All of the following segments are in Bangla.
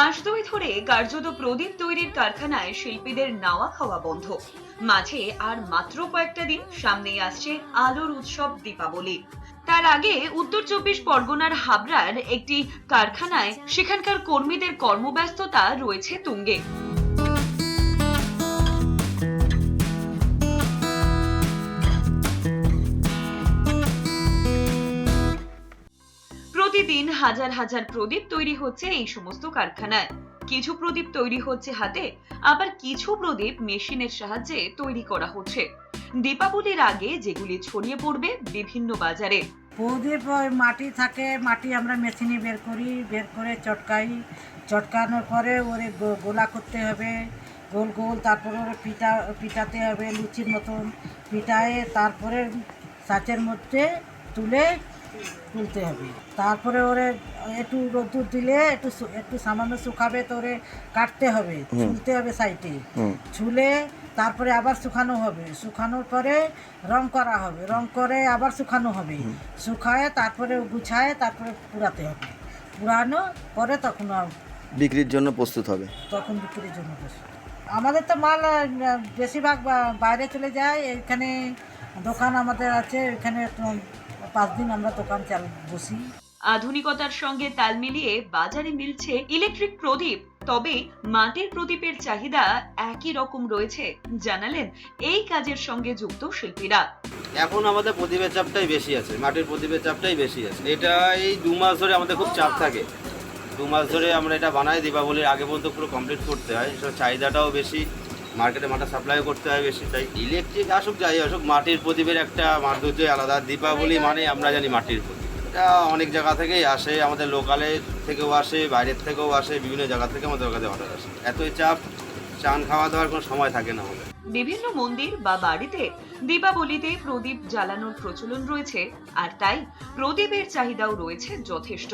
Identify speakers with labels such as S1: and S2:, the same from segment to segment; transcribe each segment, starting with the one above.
S1: মাস দুই ধরে কার্যত প্রদীপ তৈরির কারখানায় শিল্পীদের নাওয়া খাওয়া বন্ধ। মাঝে আর মাত্র কয়েকটা দিন সামনেই আসছে আলোর উৎসব দীপাবলি। তার আগে উত্তর চব্বিশ পরগনার হাবড়ার একটি কারখানায় সেখানকার কর্মীদের কর্মব্যস্ততা রয়েছে তুঙ্গে। প্রতিদিন হাজার হাজার প্রদীপ তৈরি হচ্ছে এই সমস্ত কারখানায়। কিছু প্রদীপ তৈরি হচ্ছে হাতে, আবার কিছু প্রদীপ মেশিনের সাহায্যে তৈরি করা হচ্ছে। দীপাবলির আগে যেগুলি ছড়িয়ে পড়বে বিভিন্ন বাজারে।
S2: প্রদীপ ওই মাটি থাকে, মাটি আমরা মেশিনে বের করি, বের করে চটকাই। চটকানোর পরে ওরে গোলা করতে হবে। গোল গোল তারপরে ওরে পিটা, পিটাতে হবে লুচির মতন। পিটায়ে তারপরে সাঁচের মধ্যে তুলে তুলতে হবে। তারপরে ওরে একটু রোদ্দুর দিলে একটু একটু সামান্য শুকাবে তো ওরে কাটতে হবে ছুলতে হবে সাইডে। ছুলে তারপরে আবার শুকানো হবে। শুকানোর পরে রং করা হবে। রং করে আবার শুকানো হবে। শুকায় তারপরে গুছায় তারপরে পুরাতে হবে। পুরানো পরে তখন আর-
S3: বিক্রির জন্য প্রস্তুত হবে।
S2: তখন বিক্রির জন্য প্রস্তুত। আমাদের তো মাল বেশিরভাগ বাইরে চলে যায়। এখানে দোকান আমাদের আছে। এখানে পাঁচ দিন আমরা দোকান চাল বসি।
S1: আধুনিকতার সঙ্গে তাল মিলিয়ে বাজারে মিলছে ইলেকট্রিক প্রদীপ। তবে মাটির প্রদীপের চাহিদা একই রকম রয়েছে জানালেন এই কাজের সঙ্গে যুক্ত শিল্পীরা।
S4: এখন আমাদের প্রদীপের চাপটাই বেশি আছে মাটির প্রদীপের চাপটাই বেশি আছে। এটা এই দু মাস ধরে আমাদের খুব চাপ থাকে। দু মাস ধরে আমরা এটা বানাই দীপাবলির আগে পর্যন্ত পুরো কমপ্লিট করতে হয় চাহিদাটাও বেশি। মার্কেটে মাটা সাপ্লাই করতে হয় বেশি, তাই ইলেকট্রিক আসুক, যাই আসুক, মাটির প্রদীপের একটা মাধুর্যই আলাদা দীপাবলি মানে আমরা জানি মাটির প্রদীপ। এটা অনেক জায়গা থেকেই আসে, আমাদের লোকালে থেকেও আসে, বাইরের থেকেও আসে, বিভিন্ন জায়গা থেকে আমাদের কাছে অর্ডার আসে। এতই চাপ, চান খাওয়া দাওয়ার কোনো সময় থাকে না আমাদের।
S1: বিভিন্ন মন্দির বা বাড়িতে দীপাবলিতে প্রদীপ জ্বালানোর প্রচলন রয়েছে, আর তাই প্রদীপের চাহিদাও রয়েছে যথেষ্ট।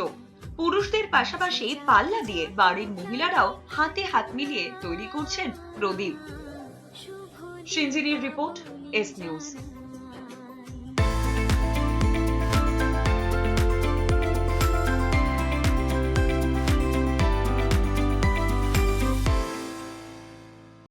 S1: পুরুষদের পাশাপাশি পাল্লা দিয়ে বাড়ির মহিলারাও হাতে হাত মিলিয়ে তৈরি করছেন প্রদীপ। সিঞ্জিনির রিপোর্ট, এস নিউজ।